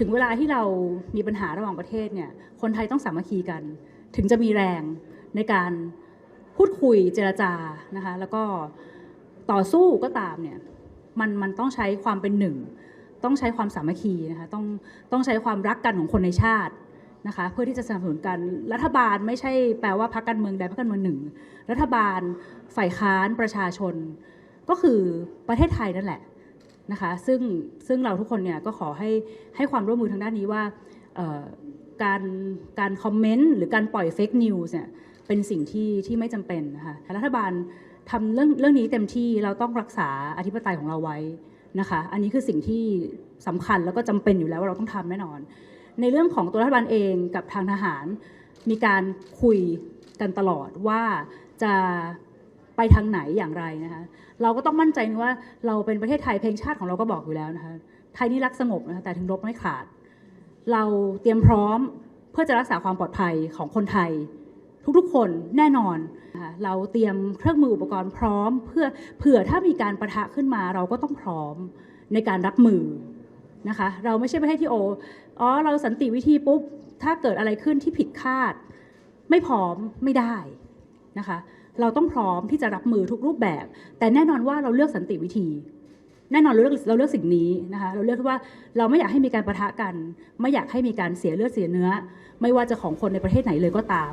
ถึงเวลาที่เรามีปัญหาระหว่างประเทศเนี่ยคนไทยต้องสามัคคีกัน ถึงจะมีแรงในการพูดคุยเจรจานะคะแล้วก็ต่อสู้ก็ตามเนี่ยมันมันต้องใช้ความเป็นหนึ่ง ต้องใช้ความสามัคคีนะคะต้องต้องใช้ความรักกันของคนในชาตินะคะเพื่อที่จะสนับสนุนกันรัฐบาลไม่ใช่แปลว่าพรรคการเมืองใดพรรคการเมืองหนึ่ง รัฐบาลฝ่ายค้านประชาชน ก็คือประเทศไทยนั่นแหละ นะคะซึ่งซึ่งเราทุกคนเนี่ยก็ขอให้ให้ความร่วมมือทางด้านนี้ว่าการการคอมเมนต์หรือการปล่อยเฟกนิวส์เนี่ยเป็นสิ่งที่ที่ไม่จำเป็นนะคะรัฐบาลทำเรื่องเรื่องนี้เต็มที่เราต้องรักษาอธิปไตยของเราไว้นะคะอันนี้คือสิ่งที่สำคัญแล้วก็จำเป็นอยู่แล้วว่าเราต้องทำแน่นอน ในเรื่องของตัวรัฐบาลเองกับทางทหารมีการคุยกันตลอดว่าจะ ไปทางไหนอย่างไรนะคะเราก็ต้องมั่นใจว่าเราเป็นประเทศไทยเพลงชาติของเราก็บอกอยู่แล้วนะคะไทยนี่รักสงบนะคะแต่ถึงรบไม่ขาด เราเตรียมพร้อมเพื่อจะรักษาความปลอดภัยของคนไทย ทุกๆ คนแน่นอนนะคะเราเตรียมเครื่องมืออุปกรณ์พร้อม เพื่อเผื่อถ้ามีการประทะขึ้นมา เราก็ต้องพร้อมในการรับมือนะคะเราไม่ใช่ประเทศที่โออ๋อเราสันติวิธีปุ๊บถ้าเกิดอะไรขึ้นที่ผิดคาด ไม่พร้อมไม่ได้นะคะ เราต้องพร้อมที่จะรับมือทุกรูปแบบ แต่แน่นอนว่าเราเลือกสันติวิธี แน่นอนเราเลือกเราเลือกสิ่งนี้นะคะ เราเลือกที่ว่าเราไม่อยากให้มีการประทะกัน ไม่อยากให้มีการเสียเลือดเสียเนื้อ ไม่ว่าจะของคนในประเทศไหนเลยก็ตาม